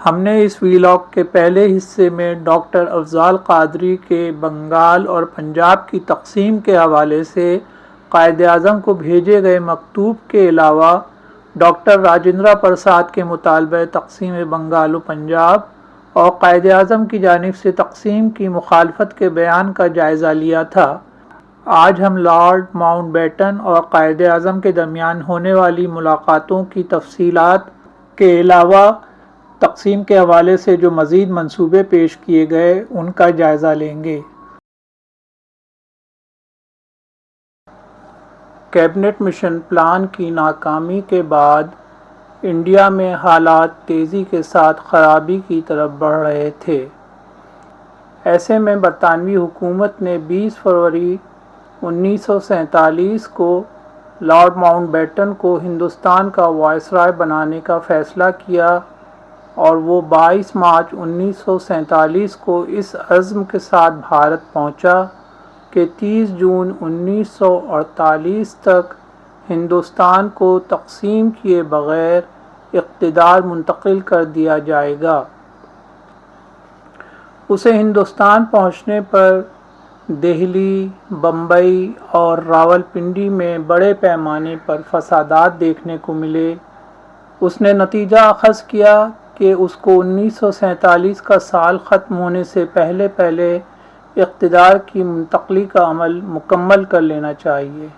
हमने इस वीलॉग के पहले हिस्से में डॉक्टर अफजाल कादरी के बंगाल और पंजाब की तकसीम के हवाले से कायद अज़म को भेजे गए मकतूब के अलावा डॉक्टर राजेंद्र प्रसाद के मुतालबे तकसीम बंगाल और पंजाब और कायद अज़म की जानब से तकसीम की मुखालफत के बयान का जायज़ा लिया था। आज हम लॉर्ड माउंट बैटन और कायद अज़म के दरमियान होने वाली मुलाकातों की तफसीलात के अलावा तकसीम के हवाले से जो मज़ीद मनसूबे पेश किए गए, उनका जायज़ा लेंगे। कैबिनेट मिशन प्लान की नाकामी के बाद इंडिया में हालात तेज़ी के साथ ख़राबी की तरफ़ बढ़ रहे थे। ऐसे में बरतानवी हुकूमत ने 20 फरवरी उन्नीस को लॉर्ड माउंटबेटन को हिंदुस्तान का वायसराय बनाने का फ़ैसला किया। और वो 22 मार्च उन्नीस को इस अज़्म के साथ भारत पहुँचा कि 30 जून 1948 तक हिंदुस्तान को तकसीम किए बग़ैर इकतदार मुंतकिल कर दिया जाएगा। उसे हिंदुस्तान पहुँचने पर दिल्ली बम्बई और रावलपिंडी में बड़े पैमाने पर फसादात देखने को मिले। उसने नतीजा अखज़ किया कि उसको उन्नीस का साल ख़त्म होने से पहले पहले इक़्तदार की मुंतकली का अमल मुकम्मल कर लेना चाहिए।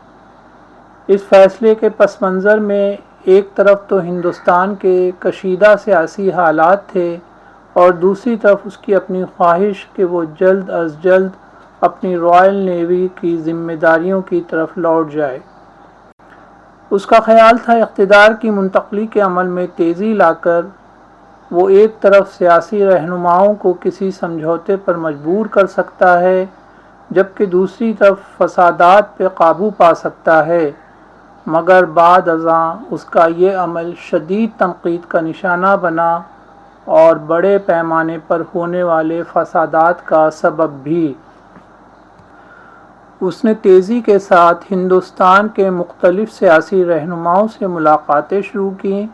इस फैसले के पस मंज़र में एक तरफ़ तो हिंदुस्तान के कशीदा सियासी हालात थे और दूसरी तरफ़ उसकी अपनी ख्वाहिश कि वो जल्द अज जल्द अपनी रॉयल नेवी की जिम्मेदारियों की तरफ़ लौट जाए। उसका ख्याल था इक़्तदार की मुंतकली के अमल में तेज़ी लाकर वो एक तरफ़ सियासी रहनुमाओं को किसी समझौते पर मजबूर कर सकता है, जबकि दूसरी तरफ़ फसादात पे काबू पा सकता है। मगर बाद अज़ा उसका ये अमल शदीद तनकीद का निशाना बना और बड़े पैमाने पर होने वाले फसादात का सबब भी। उसने तेज़ी के साथ हिंदुस्तान के मुख्तलिफ़ सियासी रहनुमाओं से मुलाकातें शुरू की।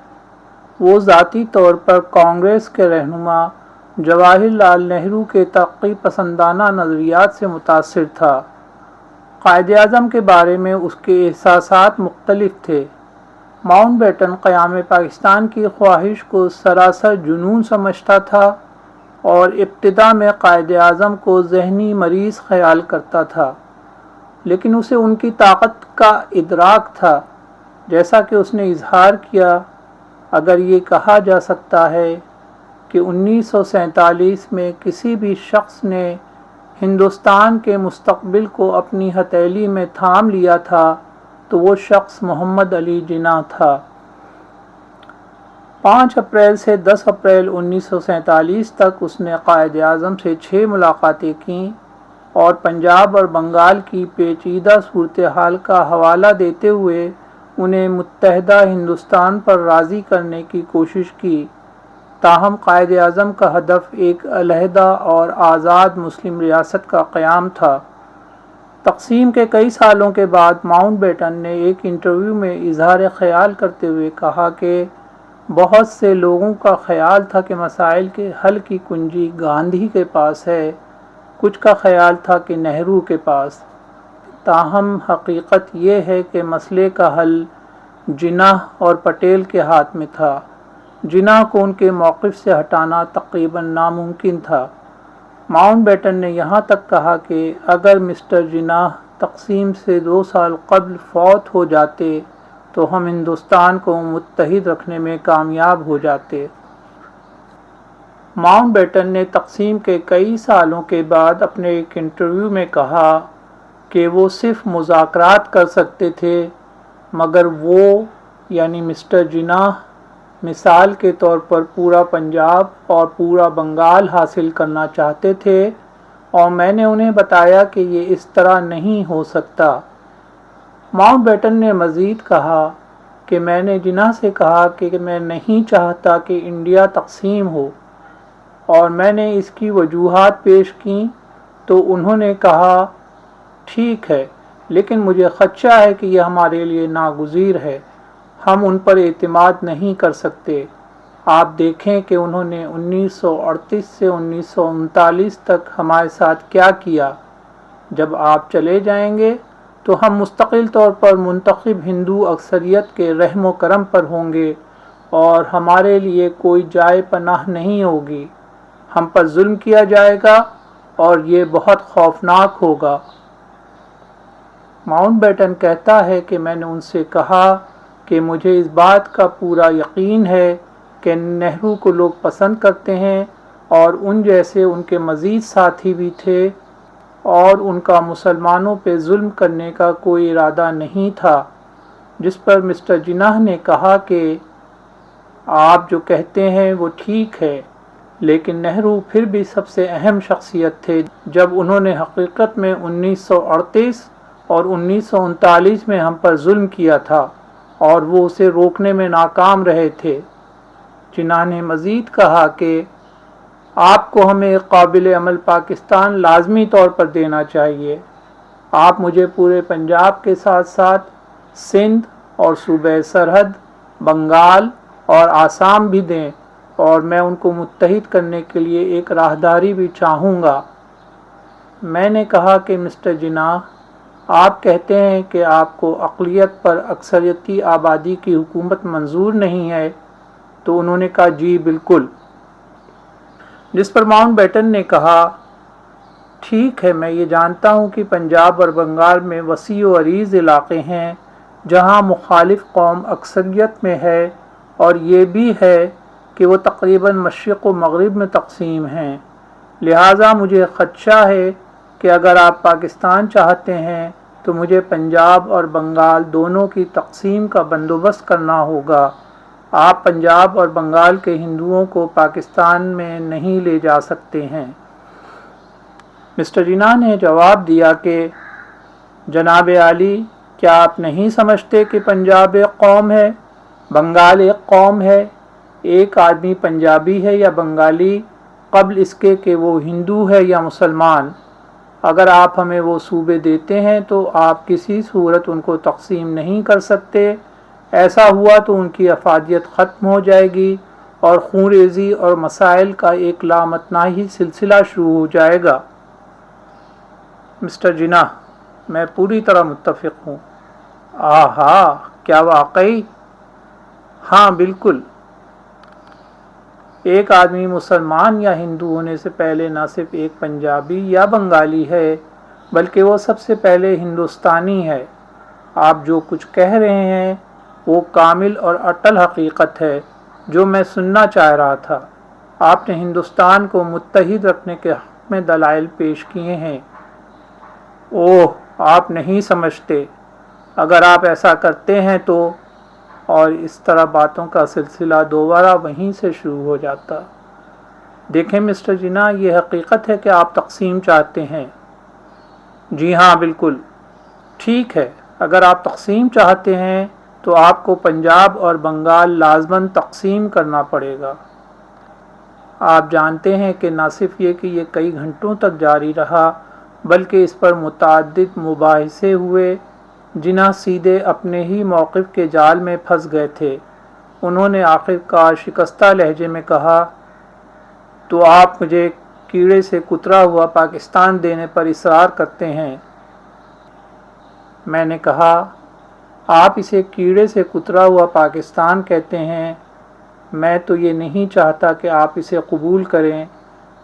वो ज़ाती तौर पर कांग्रेस के रहनुमा जवाहिर लाल नेहरू के तरक्की पसंदाना नज़रियात से मुतासर था। कायद अज़म के बारे में उसके एहसास मुख्तलिफ़ थे। माउंट बेटन क़याम पाकिस्तान की ख्वाहिश को सरासर जुनून समझता था और इब्तदा में कायद अज़म को जहनी मरीज़ ख्याल करता था, लेकिन उसे उनकी ताकत का इदराक था, जैसा कि उसने इजहार किया अगर ये कहा जा सकता है कि उन्नीस में किसी भी शख्स ने हिंदुस्तान के मुस्तबिल को अपनी हथेली में थाम लिया था तो वो शख्स मोहम्मद अली जिना था। 5 अप्रैल से 10 अप्रैल उन्नीस तक उसने कायद अज़म से छः मुलाकातें की और पंजाब और बंगाल की पेचीदा सूरत हाल का हवाला देते हुए उन्हें मुतहदा हिंदुस्तान पर राज़ी करने की कोशिश की। ताहम कायद अज़म का हदफ एक अलहदा और आज़ाद मुस्लिम रियासत का क़्याम था। तकसीम के कई सालों के बाद माउंट बेटन ने एक इंटरव्यू में इजहार ख्याल करते हुए कहा कि बहुत से लोगों का ख्याल था कि मसाइल के हल की कुंजी गांधी के पास है। कुछ का ख्याल था कि नेहरू के पास। ताहम हकीकत ये है कि मसले का हल जिनाह और पटेल के हाथ में था। जिना को उनके मौक़ से हटाना तकरीबन नामुमकिन था। माउंट बैटन ने यहाँ तक कहा कि अगर मिस्टर जिना तकसीम से दो साल कबल फौत हो जाते तो हम हिंदुस्तान को मुतहद रखने में कामयाब हो जाते। माउंट बैटन ने तकसीम के कई सालों के बाद अपने एक इंटरव्यू में कहा कि वो सिर्फ़ मुजाकरात कर सकते थे, मगर वो, यानी मिस्टर जिना मिसाल के तौर पर पूरा पंजाब और पूरा बंगाल हासिल करना चाहते थे, और मैंने उन्हें बताया कि ये इस तरह नहीं हो सकता। माउंट बेटन ने मज़ीद कहा कि मैंने जिना से कहा कि मैं नहीं चाहता कि इंडिया तकसीम हो, और मैंने इसकी वजूहत पेश की तो उन्होंने कहा ठीक है, लेकिन मुझे ख़दशा है कि यह हमारे लिए नागुज़ीर है। हम उन पर अतमाद नहीं कर सकते। आप देखें कि उन्होंने 1938 से उन्नीस सौ उनतालीस तक हमारे साथ क्या किया। जब आप चले जाएँगे तो हम मुस्तकिल तौर पर मुंतखब हिंदू अक्सरियत के रहम करम पर होंगे, और हमारे लिए कोई जाए पनाह नहीं होगी। हम पर जुल्म किया जाएगा, और ये बहुत खौफनाक होगा। माउंट बैटन कहता है कि मैंने उनसे कहा कि मुझे इस बात का पूरा यकीन है कि नेहरू को लोग पसंद करते हैं और उन जैसे उनके मज़ीद साथी भी थे और उनका मुसलमानों पे जुल्म करने का कोई इरादा नहीं था, जिस पर मिस्टर जिनाह ने कहा कि आप जो कहते हैं वो ठीक है, लेकिन नेहरू फिर भी सबसे अहम शख्सियत थे जब उन्होंने हकीकत में 1938 और उन्नीस सौ उनतालीस में हम पर जुल्म किया था और वो उसे रोकने में नाकाम रहे थे। जिना ने मज़ीद कहा कि आपको हमें काबिल अमल पाकिस्तान लाजमी तौर पर देना चाहिए। आप मुझे पूरे पंजाब के साथ साथ सिंध और सूबे सरहद, बंगाल और आसाम भी दें और मैं उनको मुतहद करने के लिए एक राहदारी भी चाहूँगा। मैंने कहा कि मिस्टर जिना आप कहते हैं कि आपको अकलीत पर अक्सरियती आबादी की हुकूमत मंजूर नहीं है तो उन्होंने कहा, जी, बिल्कुल। जिस पर माउंट बैटन ने कहा, ठीक है, मैं ये जानता हूँ कि पंजाब और बंगाल में वसी अरीज़ इलाक़े हैं, जहाँ मुखालिफ कौम अक्सरियत में है, और ये भी है कि वो तकरीबन मशरक़ व मगरब में तकसीम हैं। लिहाजा मुझे ख़दशा है कि अगर आप पाकिस्तान चाहते हैं तो मुझे पंजाब और बंगाल दोनों की तकसीम का बंदोबस्त करना होगा। आप पंजाब और बंगाल के हिंदुओं को पाकिस्तान में नहीं ले जा सकते हैं। मिस्टर जिना ने जवाब दिया कि, जनाब आली, क्या आप नहीं समझते कि पंजाब एक कौम है? बंगाल एक कौम है। एक आदमी पंजाबी है या बंगाली? कबल इसके कि वो हिंदू है या मुसलमान? अगर आप हमें वो सूबे देते हैं तो आप किसी सूरत उनको तकसीम नहीं कर सकते। ऐसा हुआ तो उनकी अफादियत ख़त्म हो जाएगी और खूरेजी और मसाइल का एक लामतनाही सिलसिला शुरू हो जाएगा। मिस्टर जिना, मैं पूरी तरह मुतफ़ हूँ। आहा, क्या वाकई? हाँ बिल्कुल। एक आदमी मुसलमान या हिंदू होने से पहले न सिर्फ़ एक पंजाबी या बंगाली है, बल्कि वो सबसे पहले हिंदुस्तानी है। आप जो कुछ कह रहे हैं, वो कामिल और अटल हकीकत है, जो मैं सुनना चाह रहा था। आपने हिंदुस्तान को मुतहद रखने के हक़ में दलाइल पेश किए हैं। ओह, आप नहीं समझते। अगर आप ऐसा करते हैं तो और इस तरह बातों का सिलसिला दोबारा वहीं से शुरू हो जाता। देखें मिस्टर जिना, ये हकीकत है कि आप तकसीम चाहते हैं। जी हाँ बिल्कुल। ठीक है, अगर आप तकसीम चाहते हैं तो आपको पंजाब और बंगाल लाजमन तकसीम करना पड़ेगा। आप जानते हैं कि न सिर्फ़ ये कि ये कई घंटों तक जारी रहा, बल्कि इस पर मुतद मुबासे हुए जिना सीधे अपने ही मौक़ के जाल में फंस गए थे। उन्होंने आखिरकार शिकस्ता लहजे में कहा तो आप मुझे कीड़े से कुतरा हुआ पाकिस्तान देने पर इसरार करते हैं? मैंने कहा, आप इसे कीड़े से कुतरा हुआ पाकिस्तान कहते हैं। मैं तो ये नहीं चाहता कि आप इसे कबूल करें,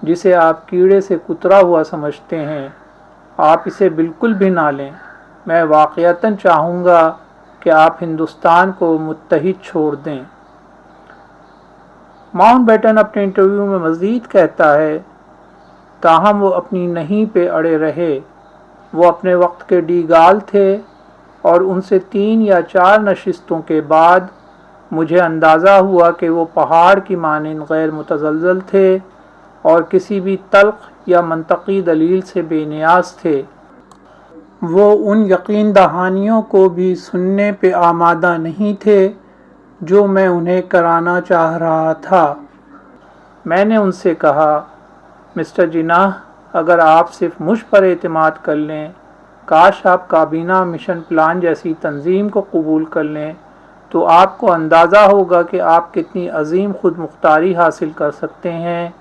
जिसे आप कीड़े से कुतरा हुआ समझते हैं। आप इसे बिल्कुल भी ना लें। मैं वाक़ता चाहूँगा कि आप हिंदुस्तान को मुतहद छोड़ दें। माउंट बैटन अपने इंटरव्यू में मज़ीद कहता है, ताहम वो अपनी नहीं पे अड़े रहे। वो अपने वक्त के डीगाल थे और उनसे तीन या चार नशस्तों के बाद मुझे अंदाज़ा हुआ कि वो पहाड़ की मानंद गैर मुतजल थे और किसी भी तल्ख या मनतकी दलील से बेनियाज थे। वो उन यकीन दहानियों को भी सुनने पे आमादा नहीं थे, जो मैं उन्हें कराना चाह रहा था। मैंने उनसे कहा, मिस्टर जिनाह अगर आप सिर्फ़ मुझ पर एतमाद कर लें, काश आप काबीना मिशन प्लान जैसी तंजीम को कबूल कर लें तो आपको अंदाज़ा होगा कि आप कितनी अजीम खुद मुख्तारी हासिल कर सकते हैं,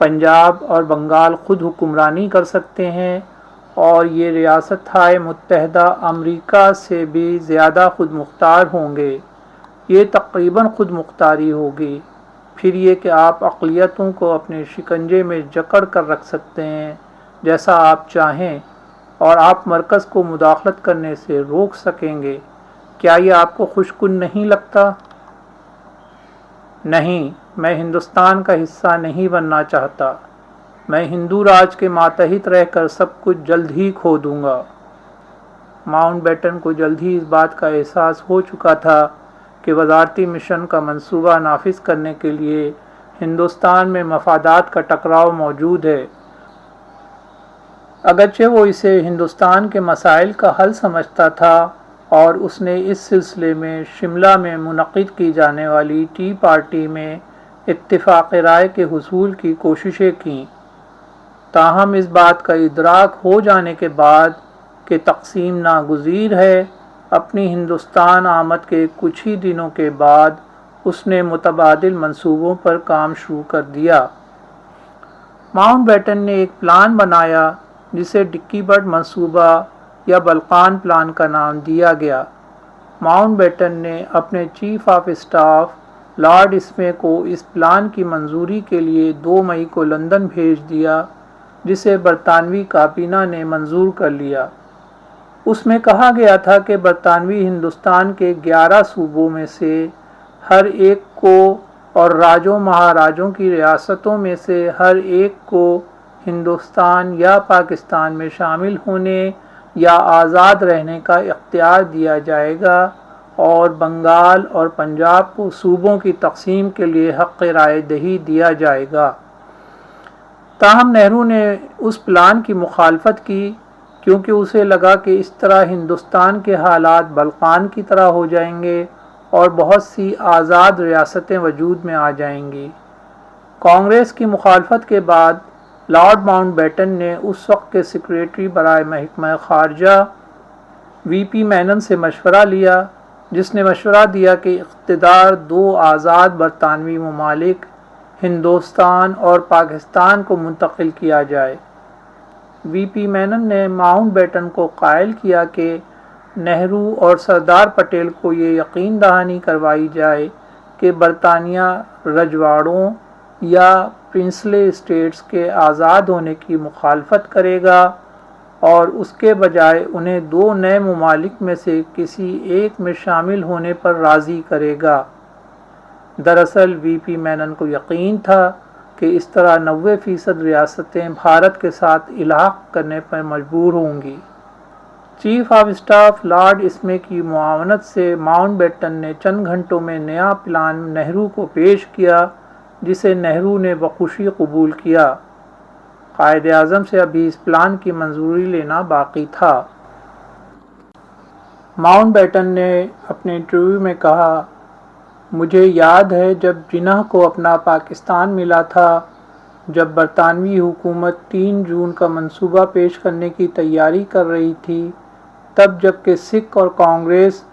पंजाब और बंगाल खुद हुक्मरानी कर सकते हैं और ये रियासत मुतहदा अमरीका से भी ज़्यादा खुद मुख्तार होंगे। ये तकरीबन खुद मुख्तारी होगी। फिर ये कि आप अक़लीतों को अपने शिकंजे में जकड़ कर रख सकते हैं, जैसा आप चाहें, और आप मरकज़ को मुदाखलत करने से रोक सकेंगे। क्या ये आपको खुशकुन नहीं लगता? नहीं, मैं हिंदुस्तान का हिस्सा नहीं बनना चाहता। मैं हिंदू राज के मातहत रहकर सब कुछ जल्द ही खो दूँगा। माउंट बैटन को जल्द ही इस बात का एहसास हो चुका था कि वजारती मिशन का मंसूबा नाफिज करने के लिए हिंदुस्तान में मफादात का टकराव मौजूद है। अगरचे वो इसे हिंदुस्तान के मसाइल का हल समझता था और उसने इस सिलसिले में शिमला में मुनद की जाने वाली टी पार्टी में इत्तेफाक राय के हसूल की कोशिशें की। ताहम इस बात का इदराक हो जाने के बाद कि तकसीम नागुजीर है। अपनी हिंदुस्तान आमद के कुछ ही दिनों के बाद उसने मुतबादिल मंसूबों पर काम शुरू कर दिया। माउंट बैटन ने एक प्लान बनाया, जिसे डिक्की बर्ड मंसूबा या बल्कान प्लान का नाम दिया गया। माउंट बैटन ने अपने चीफ ऑफ़ स्टाफ लॉर्ड इसमे को इस प्लान की मंजूरी के लिए 2 मई को लंदन भेज दिया। जिसे बरतानवी काबीना ने मंजूर कर लिया। उसमें कहा गया था कि बरतानवी हिंदुस्तान के 11 सूबों में से हर एक को और राजों महाराजों की रियासतों में से हर एक को हिंदुस्तान या पाकिस्तान में शामिल होने या आज़ाद रहने का इख्तियार दिया जाएगा और बंगाल और पंजाब को सूबों की तकसीम के लिए हक़ राय दही दिया जाएगा। ताहम नेहरू ने उस प्लान की मुखालफत की, क्योंकि उसे लगा कि इस तरह हिंदुस्तान के हालात बल्कान की तरह हो जाएँगे और बहुत सी आज़ाद रियासतें वजूद में आ जाएँगी। कांग्रेस की मुखालफत के बाद लॉर्ड माउंट बैटन ने उस वक्त के सेक्रेटरी बरए महकमा खारजा वी पी मैनन से मशवरा लिया, जिसने मशवरा दिया कि इकतदार दो आज़ाद बरतानवी ममालिक हिंदुस्तान और पाकिस्तान को मुंतकिल किया जाए। वी पी मैनन ने माउंट बैटन को कायल किया कि नेहरू और सरदार पटेल को ये यकीन दहानी करवाई जाए कि बरतानिया रजवाड़ों या प्रिंसले स्टेट्स के आज़ाद होने की मुखालफत करेगा और उसके बजाय उन्हें दो नए ममालिक में से किसी एक में शामिल होने पर राज़ी करेगा। दरअसल वी पी मैनन को यकीन था कि इस तरह नबे फ़ीसद रियासतें भारत के साथ इलाक करने पर मजबूर होंगी। चीफ ऑफ़ स्टाफ लॉर्ड इसमे की मुआवनत से माउंट बेटन ने चंद घंटों में नया प्लान नेहरू को पेश किया, जिसे नेहरू ने बखुशी कबूल किया। कायद अज़म से अभी इस प्लान की मंजूरी लेना बाकी था। माउंट बैटन ने अपने इंटरव्यू में कहा मुझे याद है जब जिना को अपना पाकिस्तान मिला था, जब बरतानवी हुकूमत तीन जून का मंसूबा पेश करने की तैयारी कर रही थी, तब जबकि सिख और कांग्रेस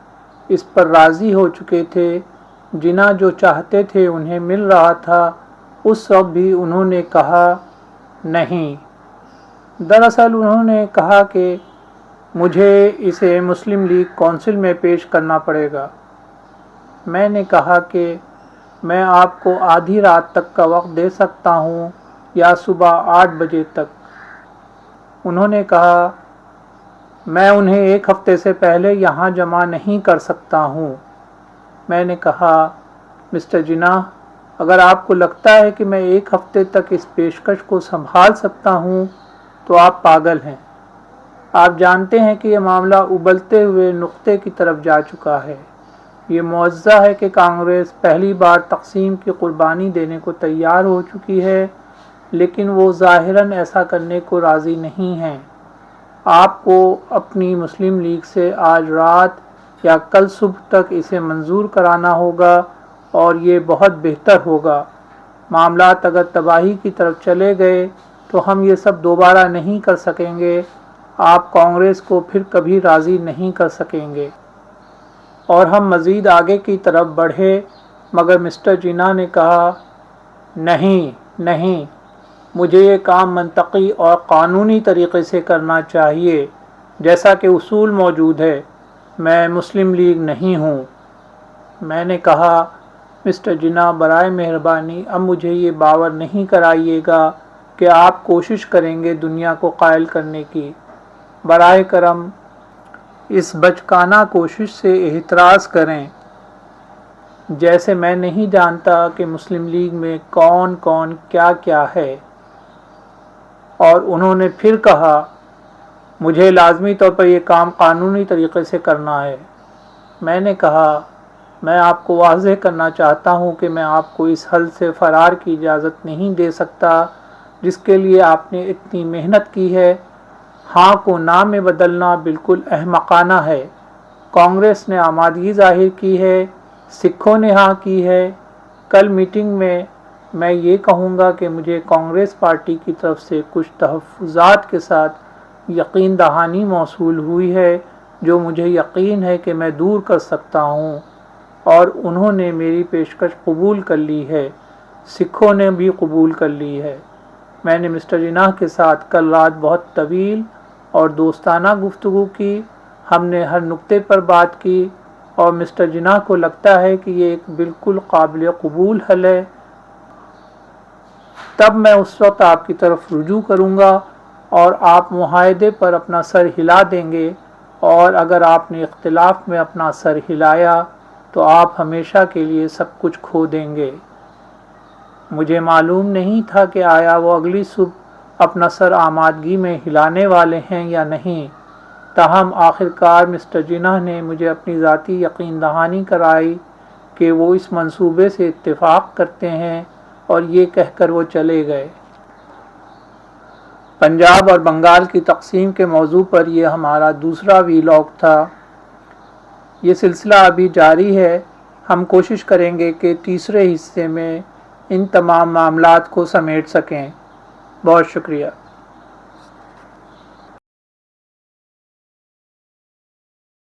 इस पर राज़ी हो चुके थे जिना जो चाहते थे उन्हें मिल रहा था, उस वक्त भी उन्होंने कहा, नहीं। दरअसल उन्होंने कहा कि मुझे इसे मुस्लिम लीग काउंसिल में पेश करना पड़ेगा। मैंने कहा कि मैं आपको आधी रात तक का वक्त दे सकता हूँ या सुबह आठ बजे तक। उन्होंने कहा, मैं उन्हें एक हफ़्ते से पहले यहाँ जमा नहीं कर सकता हूँ। मैंने कहा, मिस्टर जिना, अगर आपको लगता है कि मैं एक हफ़्ते तक इस पेशकश को संभाल सकता हूँ तो आप पागल हैं। आप जानते हैं कि यह मामला उबलते हुए नुक्ते की तरफ़ जा चुका है। ये मुआवजा है कि कांग्रेस पहली बार तकसीम की कुर्बानी देने को तैयार हो चुकी है, लेकिन वो ज़ाहिरन ऐसा करने को राज़ी नहीं हैं। आपको अपनी मुस्लिम लीग से आज रात या कल सुबह तक इसे मंजूर कराना होगा और ये बहुत बेहतर होगा। मामला अगर तबाही की तरफ़ चले गए तो हम ये सब दोबारा नहीं कर सकेंगे। आप कांग्रेस को फिर कभी राज़ी नहीं कर सकेंगे। और हम मज़ीद आगे की तरफ़ बढ़े। मगर मिस्टर जिना ने कहा, नहीं नहीं, मुझे ये काम मनतकी और क़ानूनी तरीके से करना चाहिए, जैसा कि उसूल मौजूद है। मैं मुस्लिम लीग नहीं हूँ। मैंने कहा, मिस्टर जिना, बरए मेहरबानी, अब मुझे ये बावर नहीं कराइएगा कि आप कोशिश करेंगे दुनिया को कायल करने की। बरए करम इस बचकाना कोशिश से एतराज़ करें। जैसे मैं नहीं जानता कि मुस्लिम लीग में कौन कौन क्या क्या है। और उन्होंने फिर कहा, मुझे लाजमी तौर पर यह काम कानूनी तरीके से करना है। मैंने कहा, मैं आपको वाजह करना चाहता हूँ कि मैं आपको इस हल से फ़रार की इजाज़त नहीं दे सकता, जिसके लिए आपने इतनी मेहनत की है हाँ को ना में बदलना बिल्कुल अहमकाना है। कांग्रेस ने आमादगी ज़ाहिर की है, सिखों ने हाँ की है। कल मीटिंग में मैं ये कहूँगा कि मुझे कांग्रेस पार्टी की तरफ़ से कुछ तहफ़ात के साथ यकीन दहानी मौसू हुई है, जो मुझे यकीन है कि मैं दूर कर सकता हूँ, और उन्होंने मेरी पेशकश कबूल कर ली है। सिखों ने भी कबूल कर ली है। मैंने मिस्टर जिनाह के साथ कल रात बहुत तवील और दोस्ताना गुफ्तु की। हमने हर नुक्ते पर बात की और मिस्टर जिनाह को लगता है कि ये एक बिल्कुल काबिल कबूल हल है। तब मैं उस वक्त आपकी तरफ़ रुजू करूँगा और आप माहदे पर अपना सर हिला देंगे और अगर आपने इख्तलाफ में अपना सर हिलाया तो आप हमेशा के लिए सब कुछ खो देंगे। मुझे मालूम नहीं था कि आया वो अगली सुबह। अपना सर आमादगी में हिलाने वाले हैं या नहीं? ताहम आखिरकार मिस्टर जिना ने मुझे अपनी ज़ाती यकीन दहानी कराई कि वो इस मंसूबे से इत्तेफाक करते हैं और ये कहकर वो चले गए। पंजाब और बंगाल की तकसीम के मौजू पर यह हमारा दूसरा वीलॉग था। ये सिलसिला अभी जारी है। हम कोशिश करेंगे कि तीसरे हिस्से में इन तमाम मामलात को समेट सकें। बहुत शुक्रिया।